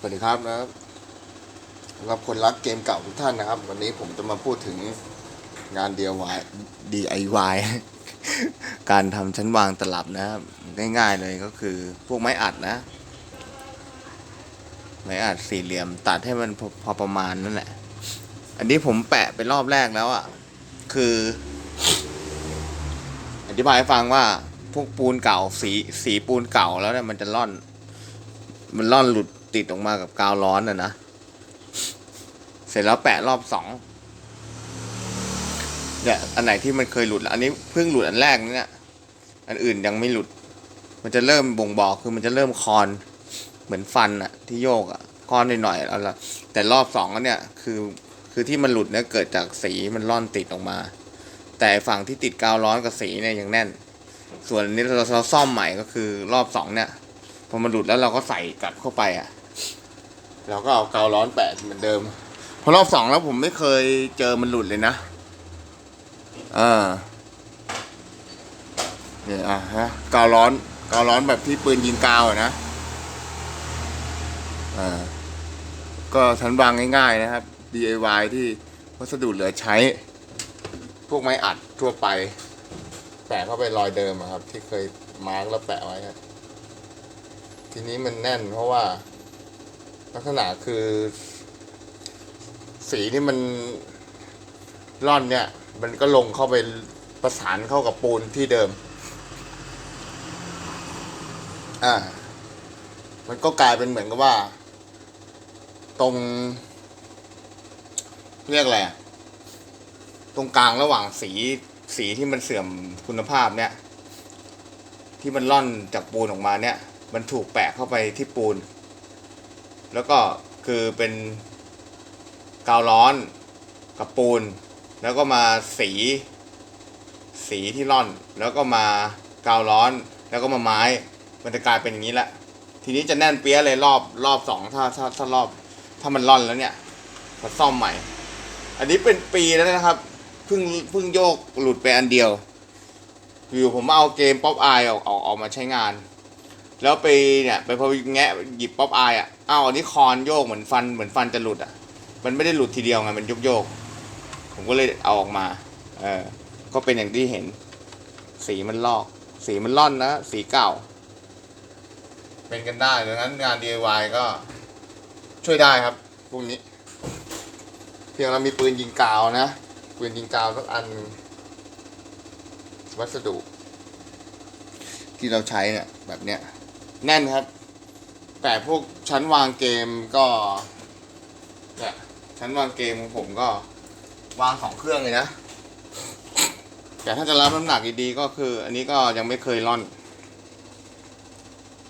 สวัสดีครับนะครับสำหรับคนรักเกมเก่าทุกท่านนะครับ วันนี้ผมจะมาพูดถึงงาน DIY DIY การทำชั้นวางตลับนะครับง่ายๆเลยก็คือพวกไม้อัดนะ ไม้อัดสี่เหลี่ยมตัดให้มันพอพอประมาณนั่นแหละ อันนี้ผมแปะไปรอบแรกแล้วอะ่ะ คือ อธิบายให้ฟังว่าพวกปูนเก่าสีสีปูนเก่าแล้วเนี่ยมันจะร่อน มันร่อนหลุด ติดออกมากับกาวร้อนน่ะนะ เสร็จแล้วแปะรอบสองเนี่ยอันไหนที่มันเคยหลุดล้วอันนี้เพิ่งหลุดอันแรกนะเนี่ยอันอื่นยังไม่หลุด มันจะเริ่มบ่งบอกคือมันจะเริ่มคอนเหมือนฟันอะที่โยกอะคอนหน่อยๆแล้วละแต่รอบสองอันเนี่ยคือคือที่มันหลุดเนี่ยเกิดจากสีมันร่อนติดออกมา แต่ฝั่งที่ติดกาวร้อนกับสีเนี่ยยังแน่น ส่วนนี้เราเราซ่อมใหม่ก็คือรอบสองเนี่ยพอมันหลุดแล้วเราก็ใส่กลับเข้าไปอะ เราก็เอากาวร้อนแปะเหมือนเดิมพอรอบสองแล้วผมไม่เคยเจอมันหลุดเลยนะอ่าเนี่ยอะฮะกาวร้อนกาวร้อนแบบที่ปืนยิงกาวอะนะอ่าก็ชั้นวางง่าย ๆ นะครับ DIY ที่วัสดุเหลือใช้ พวกไม้อัดทั่วไป แปะเข้าไปรอยเดิมครับ ที่เคยมาร์กแล้วแปะไว้ทีนี้มันแน่นเพราะว่า ลักษณะคือ สีที่มันร่อนเนี่ย มันก็ลงเข้าไปประสานเข้ากับปูนที่เดิม อ่า มันก็กลายเป็นเหมือนกับว่า ตรง เรียกอะไรอะตรงกลางระหว่างสีสีที่มันเสื่อมคุณภาพเนี่ย ที่มันล่อนจากปูนออกมาเนี่ย มันถูกแปะเข้าไปที่ปูน แล้วก็คือเป็นกาวร้อนกับปูน แล้วก็มาสี สีที่ร่อน แล้วก็มากาวร้อน แล้วก็มาไม้ มันจะกลายเป็นอย่างนี้แหละ ทีนี้จะแน่นเปี้ยเลยรอบรอบสองถ้าถ้าถ้ารอบ ถ้ามันร่อนแล้วเนี่ยมาซ่อมใหม่ อันนี้เป็นปีแล้วนะครับเพิ่งเพิ่งโยกหลุดไปอันเดียวอยู่ผมเอาเกมป๊อปอายออกออกออกมาใช้งาน แล้วไปเนี่ยไปพอแงะหยิบป๊อปอายอะ อ้าวอันนี้คอนโยกเหมือนฟันเหมือนฟันจะหลุดอะ มันไม่ได้หลุดทีเดียวไงมันโยกโยกๆผมก็เลยเอาออกมา เออ ก็เป็นอย่างที่เห็น สีมันลอก สีมันล่อนนะ สีเก่า เป็นกันได้ดังนั้นงาน DIY ก็ช่วยได้ครับพวกนี้ เพียงเรามีปืนยิงกาวนะ ปืนยิงกาวสักอันหนึ่งวัสดุ ที่เราใช้เนี่ยแบบเนี้ยแน่นครับ แต่พวกชั้นวางเกมก็เนี่ยชั้นวางเกมของผมก็วางสองเครื่องเลยนะ แต่ถ้าจะรับน้ำหนักดีๆก็คือ อันนี้ก็ยังไม่เคยร่อน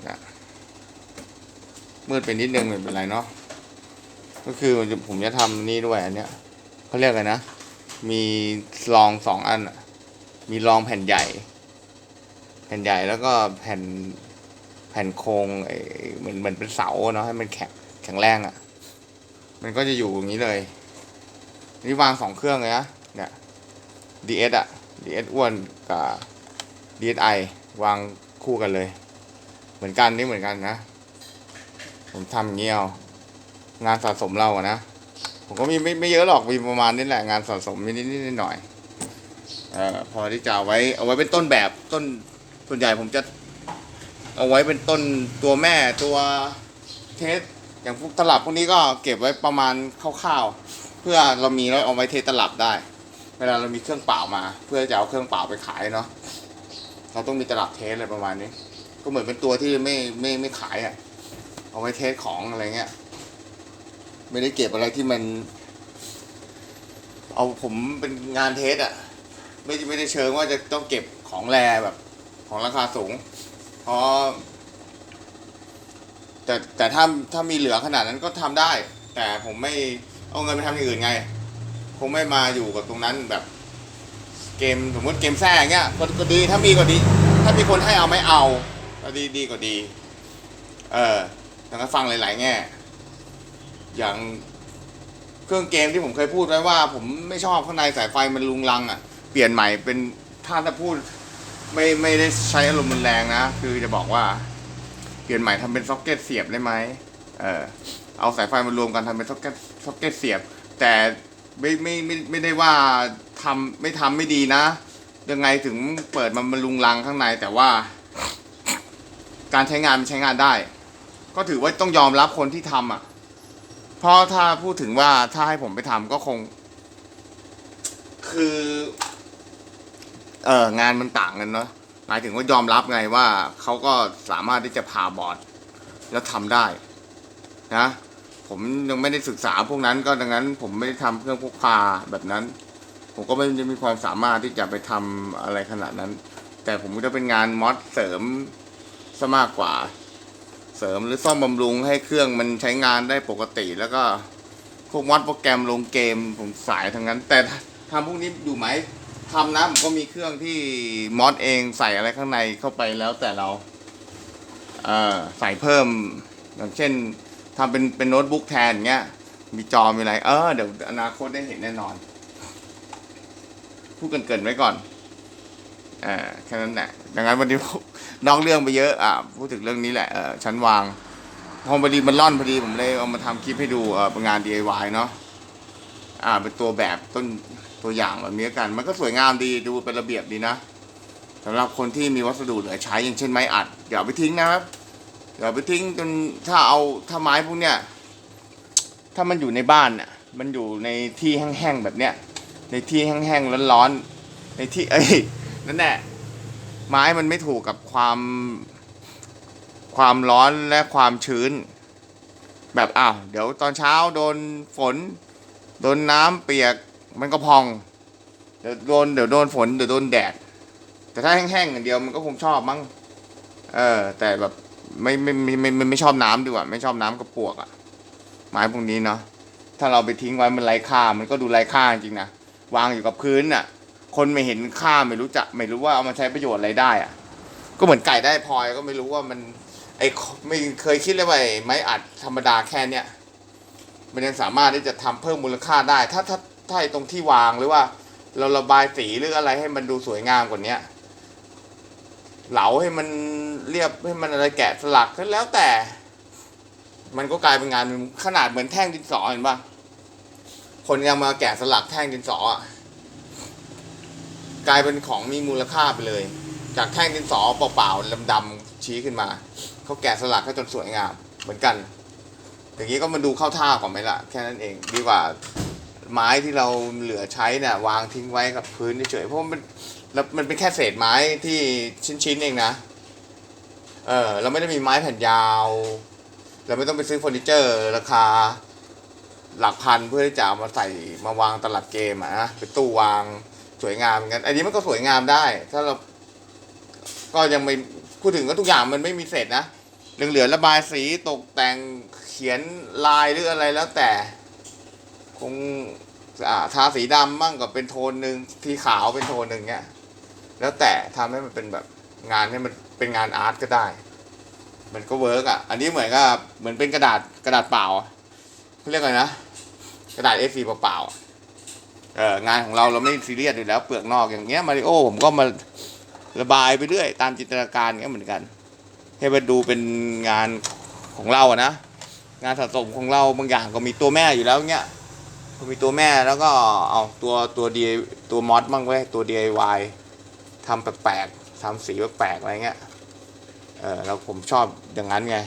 นะมืดไปนิดนึงไม่เป็นไรเนาะก็คือผมจะทำนี่ด้วยอันเนี้ยเขาเรียกอะไรนะ มีรองสองอันมีรองแผ่นใหญ่ แผ่นใหญ่แล้วก็แผ่น ผ่นโครงไอ้เหมือนเหมือนเป็นเสาเนาะให้มันแข็งแข็งแรงอะ่ะ มันก็จะอยู่อย่างนี้เลย นี่วางสองเครื่องเลยนะเนี่ย DS อะ DS อ้วนกับ DSi วางคู่กันเลย เหมือนกันนี่เหมือนกันนะ ผมทำเงี้ยเอางานสะสมเราอะนะ ผมก็มีไม่ไม่เยอะหรอกมีประมาณนี้แหละงานสะสมนิดนิดหน่อยเอ่อพอที่จะเอาไว้เอาไว้เป็นต้นแบบต้นส่วนใหญ่ผมจะ เอาไว้เป็นต้นตัวแม่ตัวเทสอย่างพวกตลับพวกนี้ก็เก็บไว้ประมาณคร่าวๆเพื่อเรามีแล้วเอาไว้เทสตลับได้ เวลาเรามีเครื่องเปล่ามา เพื่อจะเอาเครื่องเปล่าไปขายเนาะเราต้องมีตลับเทสอะไรประมาณนี้ ก็เหมือนเป็นตัวที่ไม่ไม่ไม่ขายอะ่ะ เอาไว้เทสของอะไรเงี้ยไม่ได้เก็บอะไรที่มัน เอาผมเป็นงานเทสอะ่ะ ไม่ไม่ได้เชิงว่าจะต้องเก็บของแรแบบของราคาสูง เพราะแต่แต่ถ้าถ้ามีเหลือขนาดนั้นก็ทำได้ แต่ผมไม่เอาเงินไปทำอย่างอื่นไง คงไม่มาอยู่กับตรงนั้นแบบ เกมสมมติเกมแท่งเงี้ยก็ก็ดีถ้ามีก็ดี ถ้ามีคนให้เอาไม่เอาก็ดีดีกว่าดี เออแต่ก็ฟังหลาย ๆ แง่ อย่างเครื่องเกมที่ผมเคยพูดไว้ว่า ผมไม่ชอบข้างในสายไฟมันลุงลัง อะ เปลี่ยนใหม่เป็นถ้าจะพูด ไม่ไม่ได้ใช้อารมณ์รุนแรงนะ คือจะบอกว่า เปลี่ยนใหม่ทำเป็นซ็อกเก็ตเสียบได้ไหมเออเอาสายไฟมารวมกันทำเป็นซ็อกเก็ตซ็อกเก็ตเสียบ แต่ไม่ไม่ไม่ไม่ได้ว่าทำไม่ทำไม่ดีนะยังไงถึงเปิดมันมันลุงลังข้างในแต่ว่า การใช้งานมันใช้งานได้ ก็ถือว่าต้องยอมรับคนที่ทำอะ เพราะถ้าพูดถึงว่าถ้าให้ผมไปทำก็คง คือ เอองานมันต่างกันเนาะหมายถึงว่ายอมรับไงว่าเขาก็สามารถที่จะผ่าบอร์ดแล้วทำได้นะผมยังไม่ได้ศึกษาพวกนั้นก็ดังนั้น ผมไม่ได้ทำเครื่องพกพาแบบนั้น ผมก็ไม่ได้มีความสามารถที่จะไปทำอะไรขนาดนั้น แต่ผมก็จะเป็นงานมอดเสริมซะมากกว่า เสริมหรือซ่อมบำรุงให้เครื่องมันใช้งานได้ปกติ แล้วก็พวกมอดโปรแกรมลงเกมผมสายทั้งนั้น แต่ทำพวกนี้อยู่ไหม ทำนะผมก็มีเครื่องที่มอดเองใส่อะไรข้างในเข้าไปแล้วแต่เราเอ่อใส่เพิ่ม อย่างเช่นทำเป็นเป็นโน้ตบุ๊กแทนเงี้ย มีจอมีอะไร เออเดี๋ยวอนาคตได้เห็นแน่นอน พูดกันเกินไว้ก่อนอ่าแค่นั้นแหละดังนั้นวันนี้นอกเรื่องไปเยอะอ่าพูดถึงเรื่องนี้แหละเออชั้นวางพอพอดีมันล่อนพอดีผมเลยเอามาทำคลิปให้ดูเออเป็นงาน DIY เนาะ อ่าเป็นตัวแบบต้นตัวอย่างแบบนี้กัน มันก็สวยงามดีดูเป็นระเบียบดีนะสำหรับคนที่มีวัสดุเหลือใช้อย่างเช่นไม้อัดอย่าเอาไปทิ้งนะครับอย่าไปทิ้งจนถ้าเอาถ้าไม้พวกเนี้ยถ้ามันอยู่ในบ้านน่ะมันอยู่ในที่แห้งๆแบบเนี้ยในที่แห้งๆร้อนๆในที่เอ้ยนั่นแหละไม้มันไม่ถูกกับความความร้อนและความชื้น แบบอ้าวเดี๋ยวตอนเช้าโดนฝน โดนน้ำเปียกมันก็พอง เดี๋ยวโดนเดี๋ยวโดนฝนเดี๋ยวโดนแดด แต่ถ้าแห้งๆอย่างเดียวมันก็คงชอบมั้ง เออ แต่แบบไม่ไม่ไม่ไม่ไม่ไม่ชอบน้ำดีกว่าไม่ชอบน้ำกับปวกอะไม้พวกนี้เนาะถ้าเราไปทิ้งไว้มันไร้ค่า มันก็ดูไร้ค่าจริงนะวางอยู่กับพื้นน่ะ คนไม่เห็นค่าไม่รู้จัก ไม่รู้ว่าเอามาใช้ประโยชน์อะไรได้อะก็เหมือนไก่ได้พลอยก็ไม่รู้ว่ามัน ไอไม่เคยคิดเลยว่าไม้อัดธรรมดาแค่เนี้ย มันยังสามารถที่จะทำเพิ่มมูลค่าได้ ถ้าถ้าถ้าไอ้ตรงที่วางหรือว่า เราระบายสีหรืออะไรให้มันดูสวยงามกว่าเนี้ยเหลาให้มันเรียบให้มันอะไรแกะสลักก็แล้วแต่ มันก็กลายเป็นงานขนาดเหมือนแท่งดินสอเห็นปะคนยังมาแกะสลักแท่งดินสออะกลายเป็นของมีมูลค่าไปเลย จากแท่งดินสอเปล่าๆดำๆชี้ขึ้นมาเขาแกะสลักให้จนสวยงามเหมือนกัน อย่างนี้ก็มันดูเข้าท่ากว่าไหมล่ะ แค่นั้นเองดีกว่าไม้ที่เราเหลือใช้เนี่ยวางทิ้งไว้กับพื้นเฉยๆเพราะมันแล้วมันเป็นแค่เศษไม้ที่ชิ้นๆเองนะ เออเราไม่ได้มีไม้แผ่นยาว เราไม่ต้องไปซื้อเฟอร์นิเจอร์ ราคาหลักพันเพื่อที่จะเอามาใส่มาวางตลับเกมอะนะเป็นตู้วางสวยงามงั้นอันนี้มันก็สวยงามได้ ถ้าเราก็ยังไม่พูดถึงก็ทุกอย่างมันไม่มีเศษนะ เหลือๆระบายสีตกแต่งเขียนลายหรืออะไรแล้วแต่ คงอาทาสีดำมั่งก็เป็นโทนหนึ่งที่ขาวเป็นโทนหนึ่งเนี้ยแล้วแต่ทำให้มันเป็นแบบงานให้มันเป็นงานอาร์ตก็ได้ มันก็เวิร์กอะ อันนี้เหมือนกับเหมือนเป็นกระดาษกระดาษเปล่าเขาเรียกอะไรนะ กระดาษ A4 เปล่าเอองานของเราเราไม่ซีเรียสอยู่แล้วเปลือกนอกอย่างเงี้ยมาริโอผมก็มาระบายไปเรื่อยตามจินตนาการเงี้ยเหมือนกัน ให้มันดูเป็นงานของเราอะนะงานสะสมของเราบางอย่างก็มีตัวแม่อยู่แล้วเงี้ยก็มีตัวแม่แล้วก็เอาตัวตัวดีตัวมอสบ้างไว้ยตัว DIY ทำแปลกๆทำสีแปลกๆอะไรเงี้ยเออแล้วผมชอบอย่างนั้นไง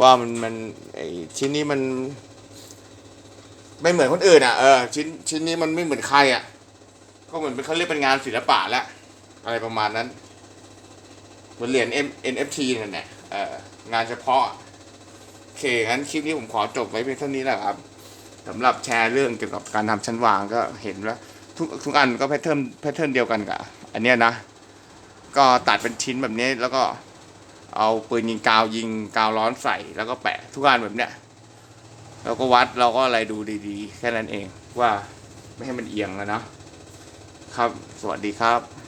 ว่ามันมันไอชิ้นนี้มัน ไม่เหมือนคนอื่นอะเออชิ้นชิ้นนี้มันไม่เหมือนใครอะก็เหมือนเป็นเขาเรียกเป็นงานศิลปะแล้วอะไรประมาณนั้น เหมือนเหรียญ NFT นั่นแหละงานเฉพาะโอเคงั้นคลิปนี้ผมขอจบไว้เพียงเท่านี้แหละครับสำหรับแชร์เรื่องเกี่ยวกับการทำชั้นวางก็เห็นแล้วทุกทุกอันก็แพทเทิร์นแพทเทิร์นเดียวกันกับอันเนี้ยนะ ก็ตัดเป็นชิ้นแบบนี้แล้วก็เอาปืนยิงกาวยิงกาวร้อนใส่แล้วก็แปะทุกอันแบบเนี้ยแล้วก็วัดเราก็อะไรดูดีๆ แค่นั้นเองว่าไม่ให้มันเอียงแล้วนะครับ สวัสดีครับ